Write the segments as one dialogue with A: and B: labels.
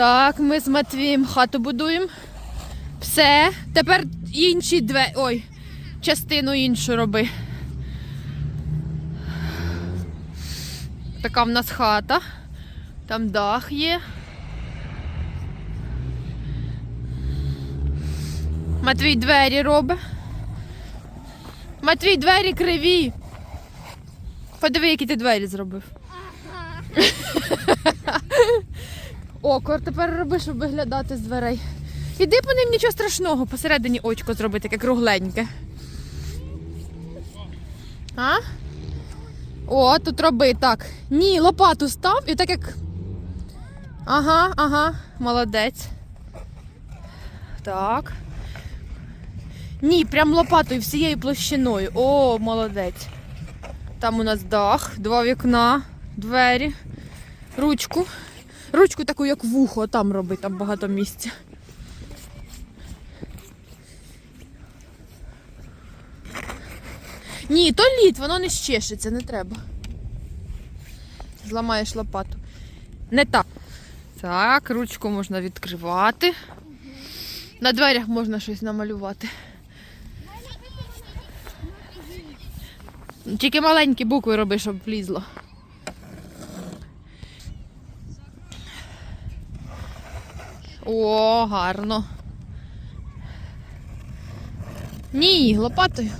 A: Так, ми з Матвієм хату будуємо. Все. Тепер інші дві. Ой, частину іншу роби. Така в нас хата. Там дах є. Матвій двері робить. Матвій двері криві. Подиви, які ти двері зробив. Око тепер роби, щоб виглядати з дверей. Іди по ним нічого страшного, посередині очко зроби таке кругленьке. А? О, тут роби так. Ні, лопату став і так як. Ага, ага, молодець. Так. Ні, прям лопатою всією площиною. О, молодець. Там у нас дах, два вікна, двері, ручку. Ручку таку, як вухо, там роби, там багато місця. Ні, то лід, воно не щешиться, не треба. Зламаєш лопату. Не так. Так, ручку можна відкривати. На дверях можна щось намалювати. Тільки маленькі букви роби, щоб влізло. О, гарно. Ні, лопатою.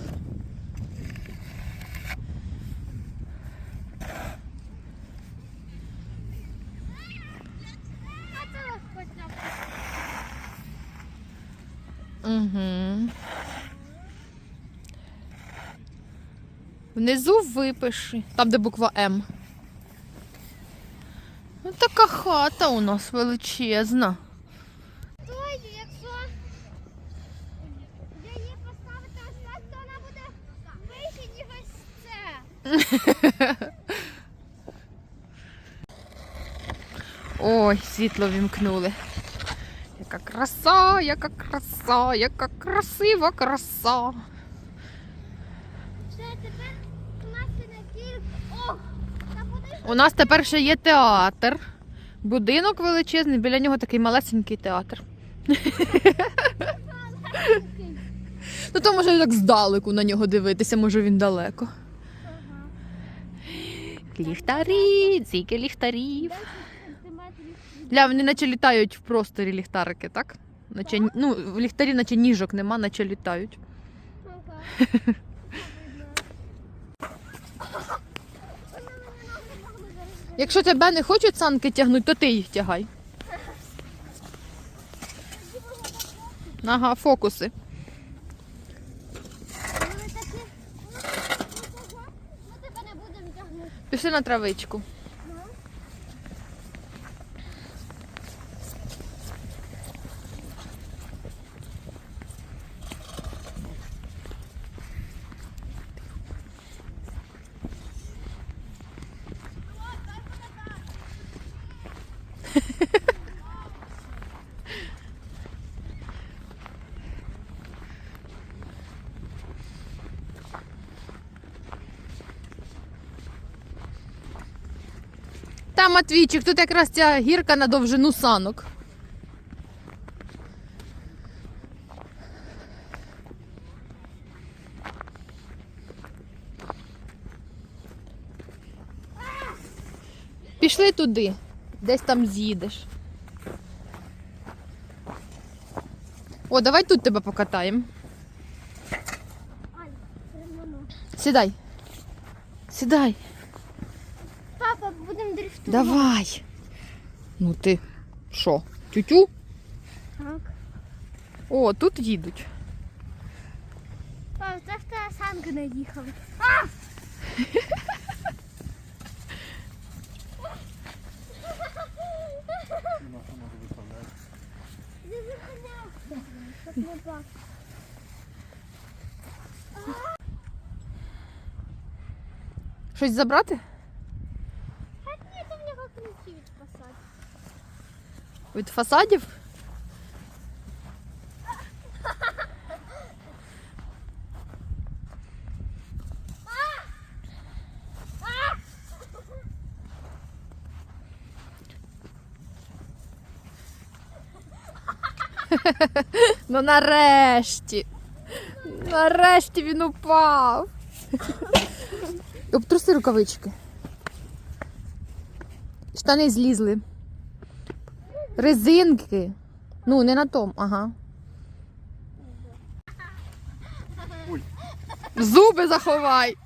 A: Угу. Внизу випиши, там, де буква М. Ну, така хата у нас величезна.
B: Ой, якщо я її поставити ось так, то вона буде вище, ніж ось це.
A: Ой, світло вімкнули. Яка краса, яка краса, яка красива краса.
B: У нас
A: тепер ще є театр. Будинок величезний, біля нього такий малесенький театр. Ну то може так здалеку на нього дивитися, може він далеко. Ліхтарі, тільки ліхтарів. Ля, вони наче літають в просторі ліхтарики, так? Наче, ну, в ліхтарі, наче ніжок нема, наче літають. Якщо тебе не хочуть санки тягнути, то ти їх тягай. Ага, фокуси.
B: Вони такі. ну, ого, Ми тебе не будемо тягнути.
A: Пішли на травичку. Там Матвійчик, тут якраз ця гірка на довжину санок. Пішли туди, десь там з'їдеш. О, давай тут тебе покатаємо. Сідай. Сідай. Давай. Ну ти що? Тютю?
B: Так.
A: О, тут їдуть.
B: Папа, це в тебе санки наїхали. Бачити.
A: Щось забрати?
B: А ні, там в нього ключі від посадки.
A: Від фасадів? Ну нарешті. Нарешті він упав. Обтруси рукавички. Штани злізли. Резинки. Ну, не на том, ага. Зуби заховай.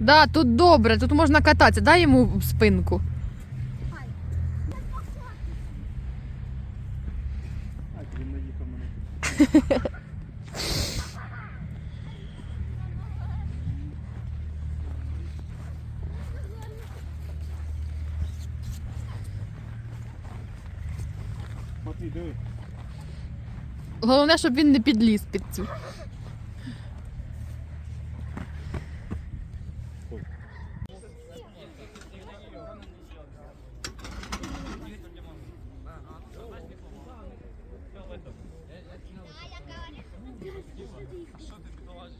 A: Да, тут добре, тут можна кататися. Дай йому спинку. Головне, щоб він не підліз під цю.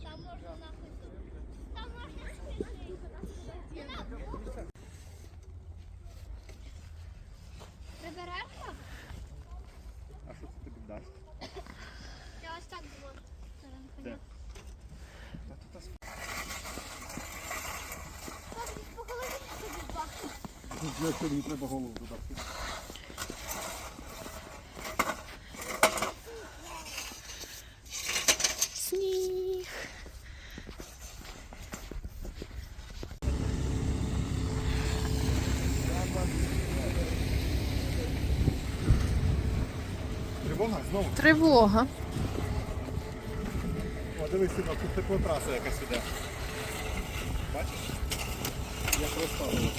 B: Там можна нахуй. Там можна Прибережно?
C: А що це тобі дасть?
B: Я ось так було.
C: Де? Та тут ас-
B: По голові тобі бахне.
C: Для цього мені треба голову додати.
A: Сніг.
C: Тривога? Знову?
A: Тривога.
C: О, дивись, тут теплотраса якась іде. Бачиш? Як розставили.